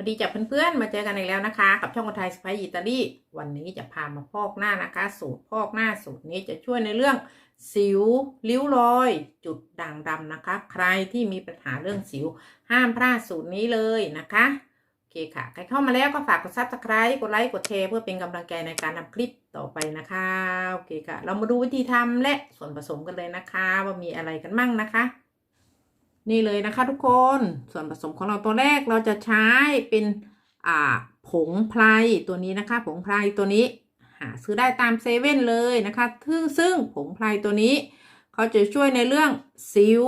วัสดีจ้ะเพื่อนๆ มาเจอกันอีกแล้วนะคะ กับช่องคนไทยสไปอิตาลีวันนี้จะพามาพอกหน้านะคะ สูตรพอกหน้าสูตรนี้จะช่วยในเรื่อง สิวริ้วรอย จุดด่างดำนะคะ ใครที่มีปัญหาเรื่องสิว ห้ามพลาดสูตรนี้เลยนะคะโอเคค่ะ ใครเข้ามาแล้วก็ฝากกดซับสไคร b e กดไลค์กดแชร์เพื่อเป็นกำลังใจในการทำคลิปต่อไปนะคะโอเคค่ะ เรามาดูวิธีทำและส่วนผสมกันเลยนะคะ ว่ามีอะไรกันมั่งนะคะ นี่เลยนะคะทุกคนส่วนผสมของเราตัวแรกเราจะใช้เป็นอ่าผงไพรตัวนี้นะคะ ผงไพรตัวนี้หาซื้อได้ตามเซเว่นเลยนะคะซึ่งซึ่งผงไพรตัวนี้ เขาจะช่วยในเรื่องสิว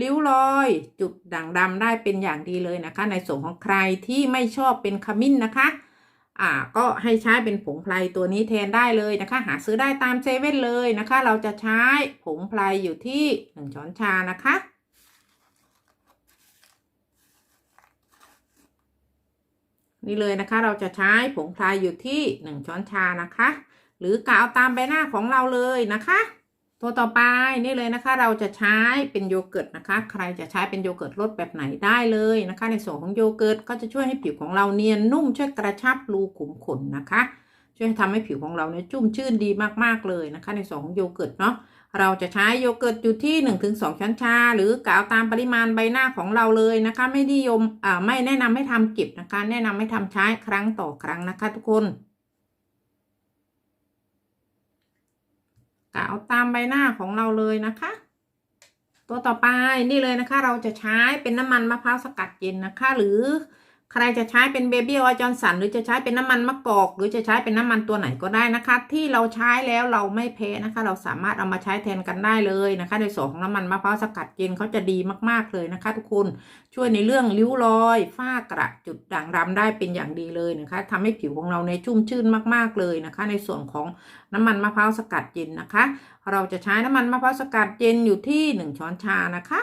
ริ้วรอย จุดด่างดำได้เป็นอย่างดีเลยนะคะ ในส่วนของใครที่ไม่ชอบเป็นขมิ้นนะคะ อ่าก็ให้ใช้เป็นผงไพรตัวนี้แทนได้เลยนะคะ หาซื้อได้ตามเซเว่นเลยนะคะ เราจะใช้ผงไพรอยู่ที่หนึ่งช้อนชานะคะ นี่เลยนะคะ เราจะใช้ผงพรายอยู่ที่ 1 ช้อนชานะคะ หรือกาวตามใบหน้าของเราเลยนะคะ ตัวต่อไปนี่เลยนะคะ เราจะใช้เป็นโยเกิร์ตนะคะ ใครจะใช้เป็นโยเกิร์ตรสแบบไหนได้เลยนะคะ ในส่วนของโยเกิร์ตก็จะช่วยให้ผิวของเราเนียนนุ่มช่วยกระชับรูขุมขนนะคะ ช่วยทำให้ผิวของเราเนี่ยชุ่มชื่นดีมากๆเลยนะคะ ในส่วนของโยเกิร์ตเนาะ เราจะใช้โยเกิร์ตอยู่ที่ 1-2 ช้อนชา หรือกาวตามปริมาณใบหน้าของเราเลยนะคะ ไม่นิยมอ่าไม่แนะนำให้ทำเก็บนะคะ แนะนำให้ทำใช้ครั้งต่อครั้งนะคะ ทุกคนกาวตามใบหน้าของเราเลยนะคะ ตัวต่อไปนี่เลยนะคะ เราจะใช้เป็นน้ำมันมะพร้าวสกัดเย็นนะคะ หรือ ใครจะใช้เป็นเบบี้ออยจอนสันหรือจะใช้เป็นน้ำมันมะกอก หรือจะใช้เป็นน้ำมันตัวไหนก็ได้นะคะ ที่เราใช้แล้วเราไม่แพ้นะคะ เราสามารถเอามาใช้แทนกันได้เลยนะคะในส่วนของน้ำมันมะพร้าวสกัดเย็นเขาจะดีมากๆเลยนะคะ ทุกคนช่วยในเรื่องริ้วรอยฝ้ากระจุดด่างดำได้เป็นอย่างดีเลยนะคะทำให้ผิวของเราในชุ่มชื่นมากๆเลยนะคะ ในส่วนของน้ำมันมะพร้าวสกัดเย็นนะคะ เราจะใช้น้ำมันมะพร้าวสกัดเย็นอยู่ที่ 1 ช้อนชานะคะ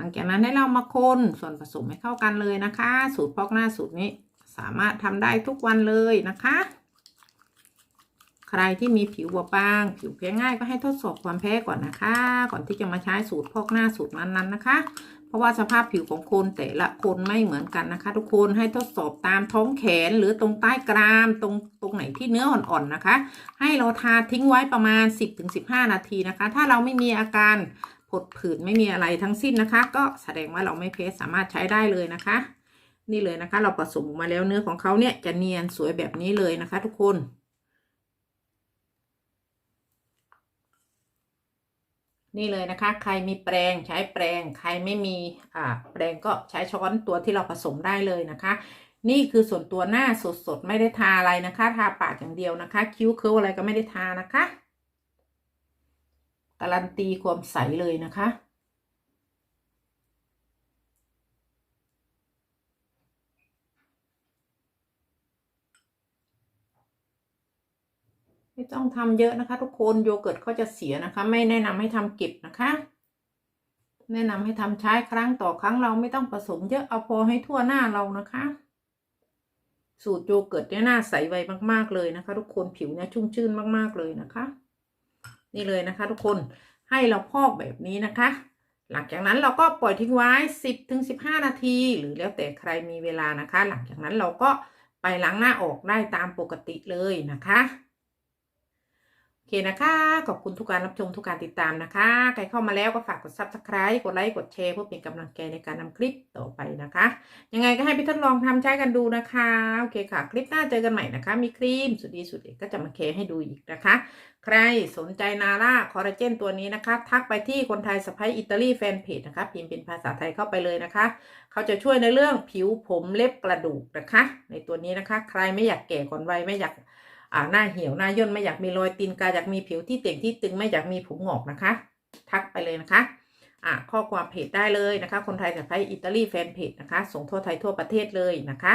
ลังจากนั้นให้เรามาคนส่วนผสมให้เข้ากันเลยนะคะ สูตรพอกหน้าสูตรนี้ สามารถทำได้ทุกวันเลยนะคะ ใครที่มีผิวบอบบาง ผิวแพ้ง่ายก็ให้ทดสอบความแพ้ก่อนนะคะ ก่อนที่จะมาใช้สูตรพอกหน้าสูตรนั้นๆนะคะ เพราะว่าสภาพผิวของคนแต่ละคนไม่เหมือนกันนะคะ ทุกคนให้ทดสอบตามท้องแขนหรือตรงใต้กรามตรงตรงไหนที่เนื้ออ่อนๆนะคะ ให้เราทาทิ้งไว้ประมาณ 10-15 นาทีนะคะ ถ้าเราไม่มีอาการ ผดผื่นไม่มีอะไรทั้งสิ้นนะคะ ก็แสดงว่าเราไม่เพสสามารถใช้ได้เลยนะคะ นี่เลยนะคะ เราผสมมาแล้วเนื้อของเขาเนี่ยจะเนียนสวยแบบนี้เลยนะคะ ทุกคนนี่เลยนะคะ ใครมีแปรงใช้แปรงใครไม่มีอ่าแปรงก็ใช้ช้อนตัวที่เราผสมได้เลยนะคะ นี่คือส่วนตัวหน้าสดๆ ไม่ได้ทาอะไรนะคะ ทาปากอย่างเดียวนะคะ คิ้วเคิ้วอะไรก็ไม่ได้ทานะคะ การันตีความใสเลยนะคะไม่ต้องทำเยอะนะคะ ทุกคนโยเกิร์ตเขาจะเสียนะคะ ไม่แนะนำให้ทำเก็บนะคะ แนะนำให้ทำใช้ครั้งต่อครั้งเราไม่ต้องผสมเยอะเอาพอให้ทั่วหน้าเรานะคะ สูตรโยเกิร์ตเนี่ยหน้าใสไวมากๆเลยนะคะ ทุกคนผิวเนี่ยชุ่มชื่นมากๆเลยนะคะ นี่เลยนะคะ ทุกคนให้เราพอกแบบนี้นะคะ หลังจากนั้นเราก็ปล่อยทิ้งไว้ 10ถึง15 นาที หรือแล้วแต่ใครมีเวลานะคะ หลังจากนั้นเราก็ไปล้างหน้าออกได้ตามปกติเลยนะคะ เคนะคะ ขอบคุณทุกการรับชมทุกการติดตามนะคะ ใครเข้ามาแล้วก็ฝากกด subscribe กดไลค์ กดแชร์เพื่อเป็นกำลังใจในการนำคลิปต่อไปนะคะ ยังไงก็ให้ไปทดลองทำใช้กันดูนะคะ โอเคค่ะ คลิปหน้าเจอกันใหม่นะคะ มีครีมสุดดีสุดเด็ดก็จะมาแชร์ให้ดูอีกนะคะ ใครสนใจนาร่าคอลลาเจนตัวนี้นะคะ ทักไปที่คนไทยสไปอิตาลีแฟนเพจนะคะ พิมพ์เป็นภาษาไทยเข้าไปเลยนะคะ เขาจะช่วยในเรื่องผิวผมเล็บกระดูกนะคะ ในตัวนี้นะคะ ใครไม่อยากแก่ก่อนวัยไม่อยาก อ่าหน้าเหี่ยวหน้าย่นไม่อยากมีรอยตีนกาอยากมีผิวที่เต่งที่ตึงไม่อยากมีผมงอกนะคะ ทักไปเลยนะคะอ่าข้อความเพจได้เลยนะคะ คนไทยแต่ไปอิตาลีแฟนเพจนะคะ ส่งทั่วไทยทั่วประเทศเลยนะคะ